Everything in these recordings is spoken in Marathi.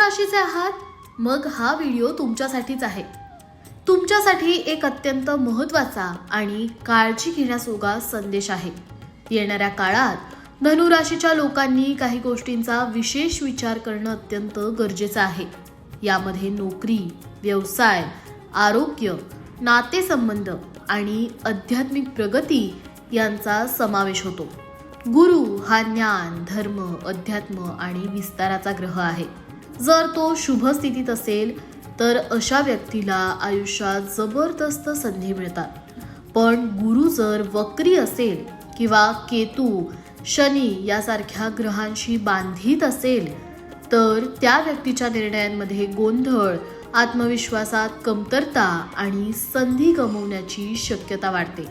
धनुराशीचे आहात? मग हा व्हिडिओ तुमच्यासाठीच आहे. तुमच्यासाठी एक अत्यंत महत्त्वाचा आणि काळजी घेण्यासोगा संदेश आहे. येणाऱ्या काळात धनुराशीच्या लोकांनी काही गोष्टींचा विशेष विचार करणं अत्यंत गरजेचं आहे. यामध्ये नोकरी व्यवसाय आरोग्य नातेसंबंध आणि आध्यात्मिक प्रगती यांचा समावेश होतो. गुरु हा ज्ञान धर्म अध्यात्म आणि विस्ताराचा ग्रह आहे. जर तो शुभ स्थितीत असेल तर अशा व्यक्तीला आयुष्यात जबरदस्त संधी मिळतात. पण गुरु जर वक्री असेल किंवा केतू शनी यासारख्या ग्रहांशी बांधित असेल तर त्या व्यक्तीच्या निर्णयांमध्ये गोंधळ आत्मविश्वासात कमतरता आणि संधी गमावण्याची शक्यता वाढते.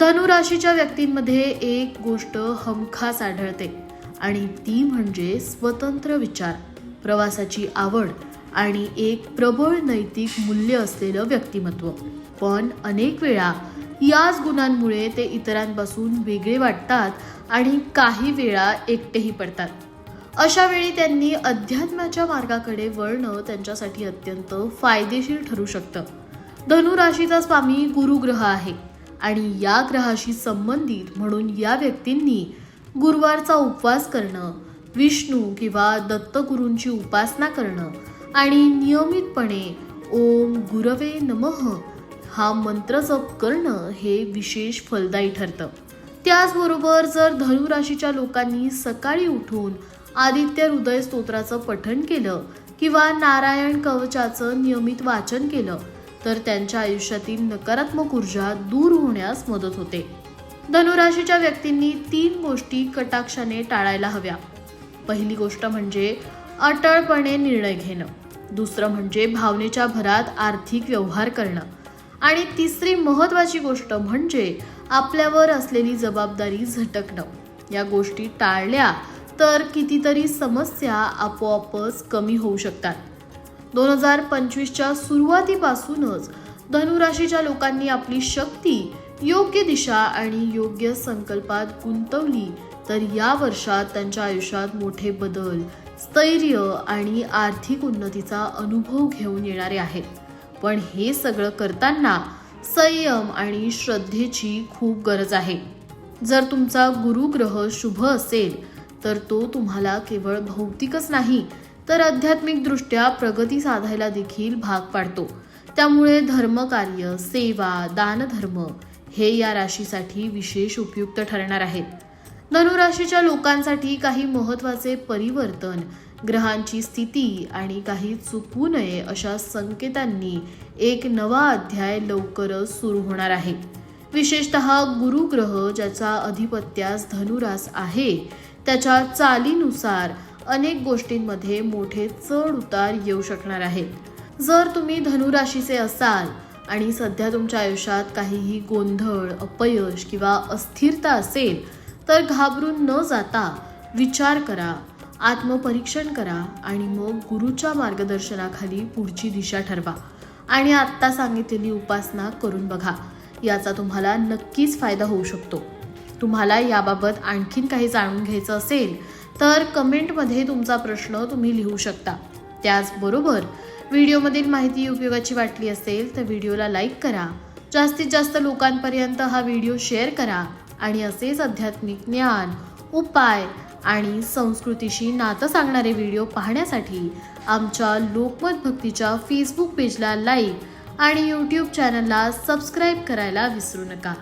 धनुराशीच्या व्यक्तींमध्ये एक गोष्ट हमखास आढळते आणि ती म्हणजे स्वतंत्र विचार. प्रवासाची आवड आणि एक प्रबळ नैतिक मूल्य असलेलं व्यक्तिमत्व. पण अनेक वेळा याच गुणांमुळे ते इतरांपासून वेगळे वाटतात आणि काही वेळा एकटेही पडतात. अशा वेळी त्यांनी अध्यात्माच्या मार्गाकडे वळणं त्यांच्यासाठी अत्यंत फायदेशीर ठरू शकतं. धनुराशीचा स्वामी गुरुग्रह आहे आणि या ग्रहाशी संबंधित म्हणून या व्यक्तींनी गुरुवारचा उपवास करणं विष्णू किंवा दत्तगुरूंची उपासना करणं आणि नियमितपणे ओम गुरवे नमः हा मंत्र जप करणं हे विशेष फलदायी ठरतं. त्याचबरोबर जर धनुराशीच्या लोकांनी सकाळी उठून आदित्य हृदय स्तोत्राचं पठण केलं किंवा नारायण कवचाचं नियमित वाचन केलं तर त्यांच्या आयुष्यातील नकारात्मक ऊर्जा दूर होण्यास मदत होते. धनुराशीच्या व्यक्तींनी तीन गोष्टी कटाक्षाने टाळायला हव्या. पहिली गोष्ट म्हणजे अटळपणे निर्णय घेणं. दुसरं म्हणजे भावनेच्या भरात आर्थिक व्यवहार करणं. आणि तिसरी महत्त्वाची गोष्ट म्हणजे आपल्यावर असलेली जबाबदारी झटकणं. या गोष्टी टाळल्या तर कितीतरी समस्या आपोआपच कमी होऊ शकतात. दोन हजार पंचवीसच्या सुरुवातीपासूनच धनुराशीच्या लोकांनी आपली शक्ती योग्य दिशा आणि योग्य संकल्पात गुंतवली तर या वर्षात त्यांच्या आयुष्यात मोठे बदल स्थैर्य आणि आर्थिक उन्नतीचा अनुभव घेऊन येणारे आहेत. पण हे सगळं करताना संयम आणि श्रद्धेची खूप गरज आहे. जर तुमचा गुरुग्रह शुभ असेल तर तो तुम्हाला केवळ भौतिकच नाही तर आध्यात्मिकदृष्ट्या प्रगती साधायला देखील भाग पाडतो. त्यामुळे धर्मकार्य सेवा दानधर्म हे या राशीसाठी विशेष उपयुक्त ठरणार आहेत. धनुराशीच्या लोकांसाठी काही महत्त्वाचे परिवर्तन ग्रहांची स्थिती आणि काही चुकू नये अशा संकेतांनी एक नवा अध्याय लवकरच सुरू होणार आहे. विशेषतः गुरुग्रह ज्याचा अधिपत्यास धनुरास आहे त्याच्या चालीनुसार अनेक गोष्टींमध्ये मोठे चढ उतार येऊ शकणार आहेत जर तुम्ही धनुराशीचे असाल आणि सध्या तुमच्या आयुष्यात काहीही गोंधळ अपयश किंवा अस्थिरता असेल तर घाबरून न जाता विचार करा आत्मपरीक्षण करा आणि मग गुरुच्या मार्गदर्शनाखाली पुढची दिशा ठरवा. आणि आत्ता सांगितलेली उपासना करून बघा. याचा तुम्हाला नक्कीच फायदा होऊ शकतो. तुम्हाला याबाबत आणखीन काही जाणून घ्यायचं असेल तर कमेंटमध्ये तुमचा प्रश्न तुम्ही लिहू शकता. त्याचबरोबर व्हिडिओमधील माहिती उपयोगाची वाटली असेल तर व्हिडिओला लाईक करा. जास्तीत जास्त लोकांपर्यंत हा व्हिडिओ शेअर करा. आणि असेच आध्यात्मिक ज्ञान उपाय आणि संस्कृतीशी नातं सांगणारे व्हिडिओ पाहण्यासाठी आमच्या लोकमत भक्तीच्या फेसबुक पेजला लाईक आणि यूट्यूब चॅनलला सबस्क्राईब करायला विसरू नका.